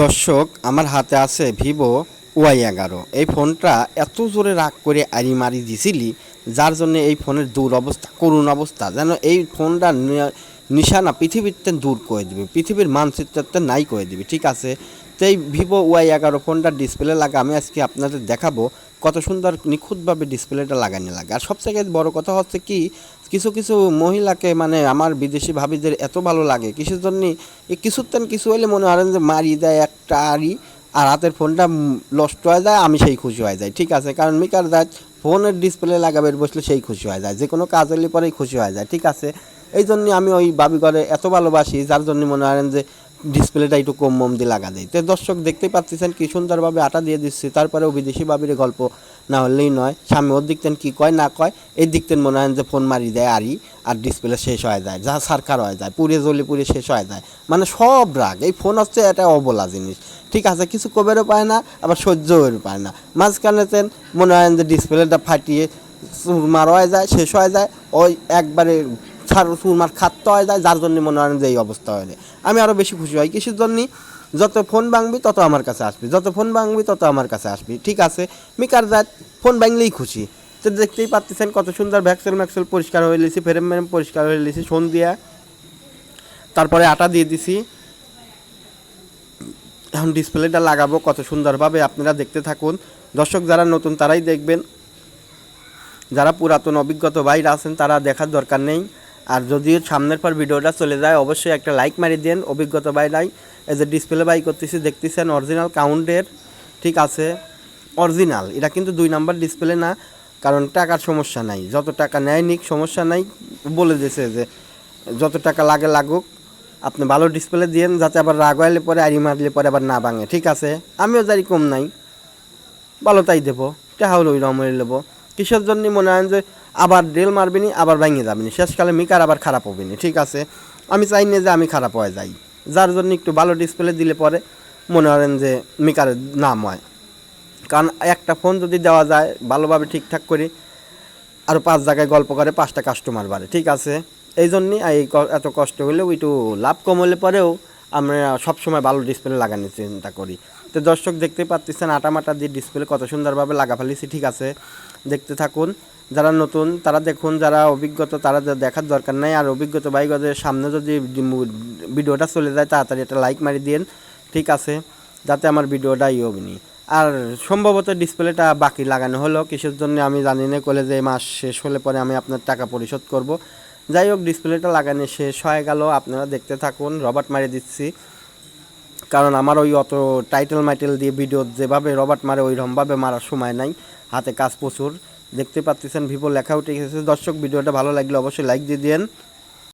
দর্শক, আমার হাতে আছে ভিভো ওয়াই এগারো। এই ফোনটা এত জোরে রাগ করে আড়ি মারি দিছিলি, যার জন্য এই ফোনের দূর অবস্থা করুণ অবস্থা। যেন এই ফোনটা নিশানা পৃথিবীতে দূর করে দিবে, পৃথিবীর মানচিত্রতে নাই করে দিবে, ঠিক আছে? তো এই ভিভো ওয়াই এগারো ফোনটা ডিসপ্লে লাগা, আমি আজকে আপনাদের দেখাবো কত সুন্দর নিখুঁতভাবে ডিসপ্লেটা লাগানো লাগে। আর সবথেকে বড় কথা হচ্ছে কি, কিছু কিছু মহিলাকে মানে আমার বিদেশি ভাবিদের এত ভালো লাগে, কিসের জন্য? এই কিছুতেন কিছু হলে মনে হয় যে মারি দেয় একটা আরি আর হাতের ফোনটা নষ্ট হয়ে যায়, আমি সেই খুশি হয়ে যাই, ঠিক আছে? কারণ মিকার দাজ ফোনের ডিসপ্লে লাগাবে বসলে সেই খুশি হয়ে যায় যে কোনো কাজ হলে পরেই খুশি হয়ে যায়, ঠিক আছে? এই জন্য আমি ওই বাবি ঘরে এত ভালোবাসি, যার জন্য মনে হয় যে ডিসপ্লেটা একটু কম মম দিয়ে লাগা দেয় তো দর্শক দেখতেই পাচ্ছেন কি সুন্দরভাবে আটা দিয়ে দিচ্ছি তারপরেও বিদেশি বাবির গল্প না হলেই নয়, স্বামী ওর দিকতেন কী কয় না কয়, এই দিকতেন মনে হয় যে ফোন মারি দেয় আরই আর ডিসপ্লে শেষ হয়ে যায়, যা সারকার হয়ে যায়, পুড়ে জ্বলে পুড়ে শেষ হয়ে যায়। মানে সব রাগ, এই ফোন হচ্ছে এটা অবলা জিনিস। ঠিক আছে, কিছু কবেরও পায় না, আবার সহ্যও পায় না। মাঝখানেতেন মনে হয় যে ডিসপ্লেটা ফাটিয়ে চুরমার হয়ে যায়, শেষ হয়ে যায়, ওই একবারে ছাড় চুরমার খাত্ত হয়ে যায়, যার জন্য মনে হয় যে এই অবস্থা যায় আমি আরও বেশি খুশি হই কিসের জন্য। যত ফোন ভাঙবি, তত আমার কাছে আসবি। যত ফোন ভাঙবি, তত আমার কাছে আসবি। ঠিক আছে মিকার জাত ফোন ভাঙলেই খুশি। তো দেখতেই পাচ্ছেন কত সুন্দর ভ্যাক্সেল ম্যাক্সেল পরিষ্কার হয়ে লিছি ফেরেম মেরেম পরিষ্কার হয়ে লিছি সোন দিয়া তারপরে আটা দিয়ে দিছি। এখন ডিসপ্লেটা লাগাবো কত সুন্দরভাবে আপনারা দেখতে থাকুন। দর্শক যারা নতুন, তারাই দেখবেন। যারা পুরাতন অভিজ্ঞতা বাইরে আছেন, তারা দেখার দরকার নেই। আর যদিও সামনের পর ভিডিওটা চলে যায়, অবশ্যই একটা লাইক মারি দেন। অভিজ্ঞতা বাইরাই এই যে ডিসপ্লে বাই করতেছি, দেখতেছেন অরিজিনাল কাউন্টের ঠিক আছে? অরিজিনাল এটা কিন্তু দুই নাম্বার ডিসপ্লে না, কারণ টাকার সমস্যা নাই। যত টাকা নেয় নিক, সমস্যা নাই। বলে দিয়েছে যে, যত টাকা লাগে লাগুক, আপনি ভালো ডিসপ্লে দিয়েন যাতে আবার রাগ হইলে পরে, আড়ি মারলে পরে আবার না ভাঙে, ঠিক আছে? আমিও যারি কম নাই। ভালো তাই দেবো। টাকা হলো ওই রকমের নেব। কিসের জন্য মনে হয় যে আবার ড্রেল মারবিনি, আবার ভেঙে যাবিনি? শেষকালে মিকার আবার খারাপ হবিনি, ঠিক আছে? আমি চাই না যে আমি খারাপ হয়ে যাই। যার জন্য একটু ভালো ডিসপ্লে দিলে পরে মনে করেন যে মিকারের নাম হয়। কারণ একটা ফোন যদি দেওয়া যায়, ভালোভাবে ঠিকঠাক করি আর পাঁচ জায়গায় গল্প করে, পাঁচটা কাস্টমার বাড়ে, ঠিক আছে? এই জন্যই এই এত কষ্ট হলেও একটু লাভ কম হলে পরেও আমরা সবসময় ভালো ডিসপ্লে লাগানোর চিন্তা করি। তো দর্শক দেখতে পাচ্ছেন আটা মাটা দিয়ে ডিসপ্লে কত সুন্দরভাবে লাগা ফেলেছি, ঠিক আছে? দেখতে থাকুন, যারা নতুন, তারা দেখুন, যারা অভিজ্ঞতা, তারা দেখার দরকার নাই। আর অভিজ্ঞতা বাইকদের সামনে যদি ভিডিওটা চলে যায়, তাড়াতাড়ি একটা লাইক মারি দিন ঠিক আছে? যাতে আমার ভিডিওটা ইয়ে হবেনি আর সম্ভবত ডিসপ্লেটা বাকি লাগানো হলো, কিসের জন্য আমি জানি না কলেজে মাস শেষ হলে পরে আমি আপনার টাকা পরিশোধ করব। যাই হোক ডিসপ্লেটা লাগানো শেষ হয়ে গেল। আপনারা দেখতে থাকুন, রবার্ট মারে দিচ্ছি। কারণ আমার ওই অত টাইটেল মাইটেল দিয়ে ভিডিও যেভাবে রবার্ট মারে ওই রমভাবে মারার সময় নাই। হাতে কাজ প্রচুর। দেখতে পাচ্ছেন, ভিভো লেখা উঠে গেছে। দর্শক, ভিডিওটা ভালো লাগলে অবশ্যই লাইক দিয়ে দিন